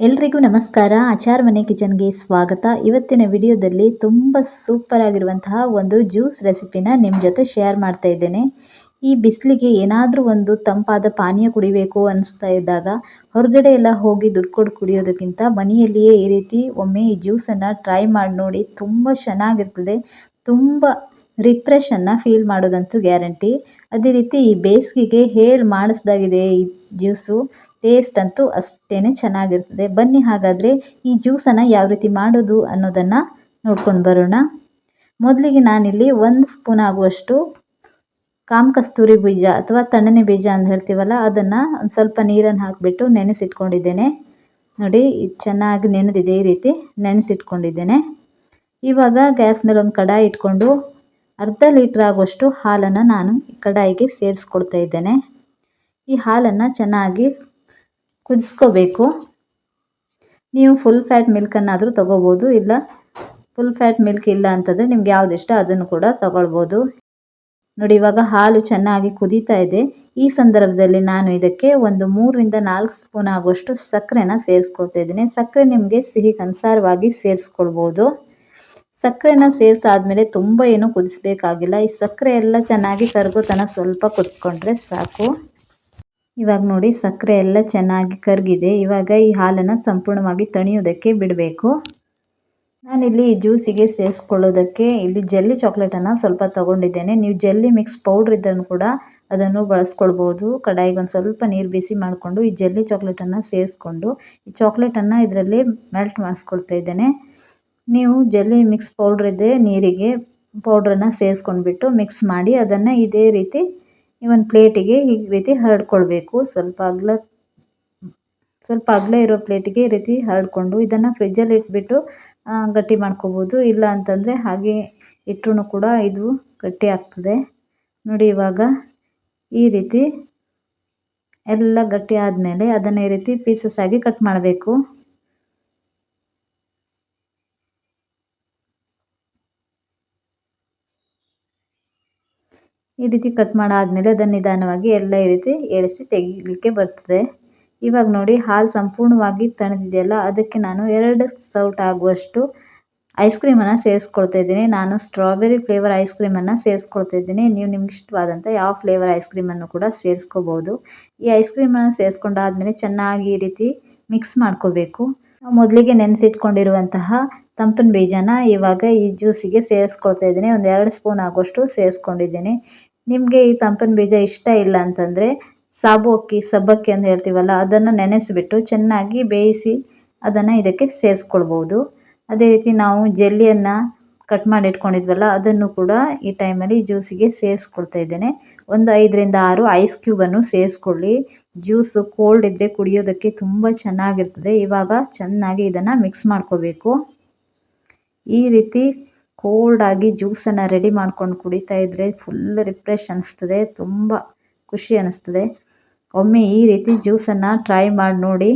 ಎಲ್ರಿಗೂ ನಮಸ್ಕಾರ. ಆಚಾರ ಮನೆ ಕಿಚನ್ಗೆ ಸ್ವಾಗತ. ಇವತ್ತಿನ ವಿಡಿಯೋದಲ್ಲಿ ತುಂಬ ಸೂಪರ್ ಆಗಿರುವಂತಹ ಒಂದು ಜ್ಯೂಸ್ ರೆಸಿಪಿನ ನಿಮ್ಮ ಜೊತೆ ಶೇರ್ ಮಾಡ್ತಾ ಇದ್ದೇನೆ. ಈ ಬಿಸಿಲಿಗೆ ಏನಾದರೂ ಒಂದು ತಂಪಾದ ಪಾನೀಯ ಕುಡಿಬೇಕು ಅನಿಸ್ತಾ ಇದ್ದಾಗ ಹೊರಗಡೆ ಎಲ್ಲ ಹೋಗಿ ದುಡ್ಡು ಕೊಟ್ಟು ಕುಡಿಯೋದಕ್ಕಿಂತ ಮನೆಯಲ್ಲಿಯೇ ಈ ರೀತಿ ಒಮ್ಮೆ ಈ ಜ್ಯೂಸನ್ನು ಟ್ರೈ ಮಾಡಿ ನೋಡಿ ತುಂಬ ಚೆನ್ನಾಗಿರ್ತದೆ. ತುಂಬ ರಿಫ್ರೆಶನ್ನು ಫೀಲ್ ಮಾಡೋದಂತೂ ಗ್ಯಾರಂಟಿ ಅದೇ ರೀತಿ ಈ ಬೇಸಿಗೆಗೆ ಹೇಳಿ ಮಾಡಿಸ್ದಾಗಿದೆ ಈ ಜ್ಯೂಸು ಟೇಸ್ಟ್ ಅಂತೂ ಅಷ್ಟೇ ಚೆನ್ನಾಗಿರ್ತದೆ. ಬನ್ನಿ ಹಾಗಾದರೆ ಈ ಜ್ಯೂಸನ್ನು ಯಾವ ರೀತಿ ಮಾಡೋದು ಅನ್ನೋದನ್ನು ನೋಡ್ಕೊಂಡು ಬರೋಣ. ಮೊದಲಿಗೆ ನಾನಿಲ್ಲಿ ಒಂದು ಸ್ಪೂನ್ ಆಗುವಷ್ಟು ಕಾಮ ಕಸ್ತೂರಿ ಬೀಜ ಅಥವಾ ತಣ್ಣನೆ ಬೀಜ ಅಂತ ಹೇಳ್ತೀವಲ್ಲ, ಅದನ್ನು ಒಂದು ಸ್ವಲ್ಪ ನೀರನ್ನು ಹಾಕಿಬಿಟ್ಟು ನೆನೆಸಿಟ್ಕೊಂಡಿದ್ದೇನೆ. ನೋಡಿ ಚೆನ್ನಾಗಿ ನೆನೆದಿದೆ ಈ ರೀತಿ ನೆನೆಸಿಟ್ಕೊಂಡಿದ್ದೇನೆ. ಇವಾಗ ಗ್ಯಾಸ್ ಮೇಲೆ ಒಂದು ಕಡಾಯಿ ಇಟ್ಕೊಂಡು ಅರ್ಧ ಲೀಟ್ರ್ ಆಗುವಷ್ಟು ಹಾಲನ್ನು ನಾನು ಕಡಾಯಿಗೆ ಸೇರಿಸ್ಕೊಳ್ತಾ ಇದ್ದೇನೆ. ಈ ಹಾಲನ್ನು ಚೆನ್ನಾಗಿ ಕುದಿಸ್ಕೋಬೇಕು. ನೀವು ಫುಲ್ ಫ್ಯಾಟ್ ಮಿಲ್ಕನ್ನಾದರೂ ತೊಗೋಬೋದು, ಇಲ್ಲ ಫುಲ್ ಫ್ಯಾಟ್ ಮಿಲ್ಕ್ ಇಲ್ಲ ಅಂತಂದರೆ ನಿಮ್ಗೆ ಯಾವ್ದು ಇಷ್ಟ ಅದನ್ನು ಕೂಡ ತಗೊಳ್ಬೋದು. ನೋಡಿ, ಇವಾಗ ಹಾಲು ಚೆನ್ನಾಗಿ ಕುದೀತಾ ಇದೆ. ಈ ಸಂದರ್ಭದಲ್ಲಿ ನಾನು ಇದಕ್ಕೆ ಒಂದು ಮೂರರಿಂದ ನಾಲ್ಕು ಸ್ಪೂನ್ ಆಗುವಷ್ಟು ಸಕ್ಕರೆನ ಸೇರಿಸ್ಕೊಳ್ತಾ ಇದ್ದೀನಿ. ಸಕ್ಕರೆ ನಿಮಗೆ ಸಿಹಿ ಅನುಸಾರವಾಗಿ ಸೇರಿಸ್ಕೊಳ್ಬೋದು. ಸಕ್ಕರೆನ ಸೇರಿಸಾದ್ಮೇಲೆ ತುಂಬ ಏನೂ ಕುದಿಸ್ಬೇಕಾಗಿಲ್ಲ. ಈ ಸಕ್ಕರೆ ಎಲ್ಲ ಚೆನ್ನಾಗಿ ಕರಗೋತನ ಸ್ವಲ್ಪ ಕುದಿಸ್ಕೊಂಡ್ರೆ ಸಾಕು. ಇವಾಗ ನೋಡಿ ಸಕ್ಕರೆ ಎಲ್ಲ ಚೆನ್ನಾಗಿ ಕರಗಿದೆ. ಇವಾಗ ಈ ಹಾಲನ್ನು ಸಂಪೂರ್ಣವಾಗಿ ತಣಿಯೋದಕ್ಕೆ ಬಿಡಬೇಕು. ನಾನಿಲ್ಲಿ ಜ್ಯೂಸಿಗೆ ಸೇರಿಸ್ಕೊಳ್ಳೋದಕ್ಕೆ ಇಲ್ಲಿ ಜಲ್ಲಿ ಚಾಕ್ಲೇಟನ್ನು ಸ್ವಲ್ಪ ತೊಗೊಂಡಿದ್ದೇನೆ. ನೀವು ಜಲ್ಲಿ ಮಿಕ್ಸ್ ಪೌಡ್ರ್ ಇದ್ದನ್ನು ಕೂಡ ಅದನ್ನು ಬಳಸ್ಕೊಳ್ಬೋದು. ಕಡಾಯಿಗೆ ಒಂದು ಸ್ವಲ್ಪ ನೀರು ಬಿಸಿ ಮಾಡಿಕೊಂಡು ಈ ಜಲ್ಲಿ ಚಾಕ್ಲೇಟನ್ನು ಸೇರಿಸ್ಕೊಂಡು ಈ ಚಾಕ್ಲೇಟನ್ನು ಇದರಲ್ಲಿ ಮೆಲ್ಟ್ ಮಾಡಿಸ್ಕೊಳ್ತಾ ಇದ್ದೇನೆ. ನೀವು ಜಲ್ಲಿ ಮಿಕ್ಸ್ ಪೌಡ್ರ್ ಇದೆ ನೀರಿಗೆ ಪೌಡ್ರನ್ನು ಸೇರಿಸ್ಕೊಂಡ್ಬಿಟ್ಟು ಮಿಕ್ಸ್ ಮಾಡಿ ಅದನ್ನು ಇದೇ ರೀತಿ ಈ ಒಂದು ಪ್ಲೇಟಿಗೆ ಈ ರೀತಿ ಹರಡ್ಕೊಳ್ಬೇಕು. ಸ್ವಲ್ಪ ಅಗಲ ಸ್ವಲ್ಪ ಅಗಲ ಇರೋ ಪ್ಲೇಟಿಗೆ ಈ ರೀತಿ ಹರಡಿಕೊಂಡು ಇದನ್ನು ಫ್ರಿಜ್ಜಲ್ಲಿ ಇಟ್ಬಿಟ್ಟು ಗಟ್ಟಿ ಮಾಡ್ಕೋಬೋದು. ಇಲ್ಲ ಅಂತಂದರೆ ಹಾಗೆ ಇಟ್ಟರೂ ಕೂಡ ಇದು ಗಟ್ಟಿ ಆಗ್ತದೆ. ನೋಡಿ ಇವಾಗ ಈ ರೀತಿ ಎಲ್ಲ ಗಟ್ಟಿ ಆದಮೇಲೆ ಅದನ್ನು ಈ ರೀತಿ ಪೀಸಸ್ ಆಗಿ ಕಟ್ ಮಾಡಬೇಕು. ಈ ರೀತಿ ಕಟ್ ಮಾಡಾದಮೇಲೆ ಅದನ್ನು ನಿಧಾನವಾಗಿ ಎಲ್ಲ ಈ ರೀತಿ ಎಳಿಸಿ ತೆಗೀಲಿಕ್ಕೆ ಬರ್ತದೆ. ಇವಾಗ ನೋಡಿ ಹಾಲು ಸಂಪೂರ್ಣವಾಗಿ ತಣಿದಿದೆಯಲ್ಲ, ಅದಕ್ಕೆ ನಾನು ಎರಡು ಸೌಟ್ ಆಗುವಷ್ಟು ಐಸ್ ಕ್ರೀಮನ್ನು ಸೇರಿಸ್ಕೊಳ್ತಾ ಇದ್ದೀನಿ. ನಾನು ಸ್ಟ್ರಾಬೆರಿ ಫ್ಲೇವರ್ ಐಸ್ ಕ್ರೀಮನ್ನು ಸೇರಿಸ್ಕೊಳ್ತಾ ಇದ್ದೀನಿ. ನೀವು ನಿಮ್ಗೆ ಇಷ್ಟವಾದಂಥ ಯಾವ ಫ್ಲೇವರ್ ಐಸ್ ಕ್ರೀಮನ್ನು ಕೂಡ ಸೇರಿಸ್ಕೋಬೋದು ಈ ಐಸ್ ಕ್ರೀಮನ್ನು ಸೇರಿಸ್ಕೊಂಡಾದ್ಮೇಲೆ ಚೆನ್ನಾಗಿ ಈ ರೀತಿ ಮಿಕ್ಸ್ ಮಾಡ್ಕೋಬೇಕು. ಮೊದಲಿಗೆ ನೆನೆಸಿಟ್ಕೊಂಡಿರುವಂತಹ ತಂಪಿನ ಬೀಜನ ಇವಾಗ ಈ ಜ್ಯೂಸಿಗೆ ಸೇರಿಸ್ಕೊಳ್ತಾ ಇದ್ದೀನಿ. ಒಂದು ಎರಡು ಸ್ಪೂನ್ ಆಗುವಷ್ಟು ಸೇರಿಸ್ಕೊಂಡಿದ್ದೀನಿ. ನಿಮಗೆ ಈ ತಂಪಿನ ಬೀಜ ಇಷ್ಟ ಇಲ್ಲ ಅಂತಂದರೆ ಸಾಬು ಅಕ್ಕಿ ಸಬ್ಬಕ್ಕಿ ಅಂತ ಹೇಳ್ತೀವಲ್ಲ, ಅದನ್ನು ನೆನೆಸಿಬಿಟ್ಟು ಚೆನ್ನಾಗಿ ಬೇಯಿಸಿ ಅದನ್ನು ಇದಕ್ಕೆ ಸೇರಿಸ್ಕೊಳ್ಬೋದು. ಅದೇ ರೀತಿ ನಾವು ಜೆಲ್ಲಿಯನ್ನು ಕಟ್ ಮಾಡಿ ಇಟ್ಕೊಂಡಿದ್ವಲ್ಲ, ಅದನ್ನು ಕೂಡ ಈ ಟೈಮಲ್ಲಿ ಜ್ಯೂಸಿಗೆ ಸೇರಿಸ್ಕೊಳ್ತಾ ಇದ್ದೇನೆ. ಒಂದು ಐದರಿಂದ ಆರು ಐಸ್ ಕ್ಯೂಬನ್ನು ಸೇರಿಸ್ಕೊಳ್ಳಿ. ಜ್ಯೂಸು ಕೋಲ್ಡ್ ಇದ್ದರೆ ಕುಡಿಯೋದಕ್ಕೆ ತುಂಬ ಚೆನ್ನಾಗಿರ್ತದೆ. ಇವಾಗ ಚೆನ್ನಾಗಿ ಇದನ್ನು ಮಿಕ್ಸ್ ಮಾಡ್ಕೋಬೇಕು. ಈ ರೀತಿ ಕೋಲ್ಡಾಗಿ ಜ್ಯೂಸನ್ನು ರೆಡಿ ಮಾಡ್ಕೊಂಡು ಕುಡಿತಾ ಇದ್ದರೆ ಫುಲ್ ರಿಫ್ರೆಶ್ ಅನ್ನಿಸ್ತದೆ ತುಂಬ ಖುಷಿ ಅನ್ನಿಸ್ತದೆ ಒಮ್ಮೆ ಈ ರೀತಿ ಜ್ಯೂಸನ್ನು ಟ್ರೈ ಮಾಡಿ ನೋಡಿ,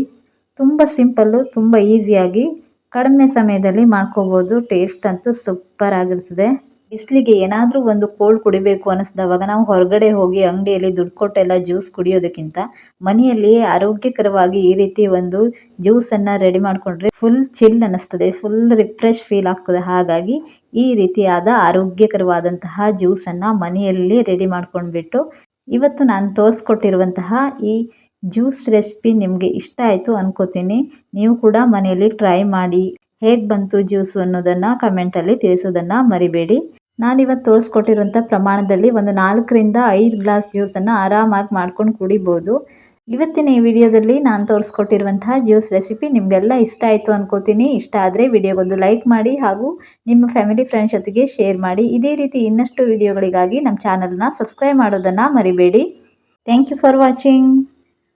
ತುಂಬ ಸಿಂಪಲ್ಲು ತುಂಬ ಈಸಿಯಾಗಿ ಕಡಿಮೆ ಸಮಯದಲ್ಲಿ ಮಾಡ್ಕೋಬೋದು ಟೇಸ್ಟ್ ಅಂತೂ ಸೂಪರ್ ಆಗಿರ್ತದೆ. ಬಿಸಿಲಿಗೆ ಏನಾದರೂ ಒಂದು ಕೋಲ್ಡ್ ಕುಡಿಬೇಕು ಅನ್ನಿಸಿದವಾಗ ನಾವು ಹೊರಗಡೆ ಹೋಗಿ ಅಂಗಡಿಯಲ್ಲಿ ದುಡ್ಡು ಕೊಟ್ಟೆಲ್ಲ ಜ್ಯೂಸ್ ಕುಡಿಯೋದಕ್ಕಿಂತ ಮನೆಯಲ್ಲಿ ಆರೋಗ್ಯಕರವಾಗಿ ಈ ರೀತಿ ಒಂದು ಜ್ಯೂಸನ್ನು ರೆಡಿ ಮಾಡಿಕೊಂಡ್ರೆ ಫುಲ್ ಚಿಲ್ ಅನ್ನಿಸ್ತದೆ ಫುಲ್ ರಿಫ್ರೆಶ್ ಫೀಲ್ ಆಗ್ತದೆ. ಹಾಗಾಗಿ ಈ ರೀತಿಯಾದ ಆರೋಗ್ಯಕರವಾದಂತಹ ಜ್ಯೂಸನ್ನು ಮನೆಯಲ್ಲಿ ರೆಡಿ ಮಾಡ್ಕೊಂಡ್ಬಿಟ್ಟು ಇವತ್ತು ನಾನು ತೋರಿಸ್ಕೊಟ್ಟಿರುವಂತಹ ಈ ಜ್ಯೂಸ್ ರೆಸಿಪಿ ನಿಮಗೆ ಇಷ್ಟ ಆಯಿತು ಅನ್ಕೋತೀನಿ. ನೀವು ಕೂಡ ಮನೆಯಲ್ಲಿ ಟ್ರೈ ಮಾಡಿ ಹೇಗೆ ಬಂತು ಜ್ಯೂಸು ಅನ್ನೋದನ್ನು ಕಮೆಂಟಲ್ಲಿ ತಿಳಿಸೋದನ್ನು ಮರಿಬೇಡಿ. ನಾನಿವತ್ತು ತೋರಿಸ್ಕೊಟ್ಟಿರುವಂಥ ಪ್ರಮಾಣದಲ್ಲಿ ಒಂದು ನಾಲ್ಕರಿಂದ ಐದು ಗ್ಲಾಸ್ ಜ್ಯೂಸನ್ನು ಆರಾಮಾಗಿ ಮಾಡ್ಕೊಂಡು ಕುಡಿಬೋದು. ಇವತ್ತಿನ ಈ ವಿಡಿಯೋದಲ್ಲಿ ನಾನು ತೋರಿಸ್ಕೊಟ್ಟಿರುವಂತಹ ಜ್ಯೂಸ್ ರೆಸಿಪಿ ನಿಮಗೆಲ್ಲ ಇಷ್ಟ ಆಯಿತು ಅನ್ಕೋತೀನಿ. ಇಷ್ಟ ಆದರೆ ವಿಡಿಯೋಗೊಂದು ಲೈಕ್ ಮಾಡಿ ಹಾಗೂ ನಿಮ್ಮ ಫ್ಯಾಮಿಲಿ ಫ್ರೆಂಡ್ಸ್ ಜೊತೆಗೆ ಶೇರ್ ಮಾಡಿ. ಇದೇ ರೀತಿ ಇನ್ನಷ್ಟು ವಿಡಿಯೋಗಳಿಗಾಗಿ ನಮ್ಮ ಚಾನಲ್ನ ಸಬ್ಸ್ಕ್ರೈಬ್ ಮಾಡೋದನ್ನು ಮರಿಬೇಡಿ. Thank you for watching.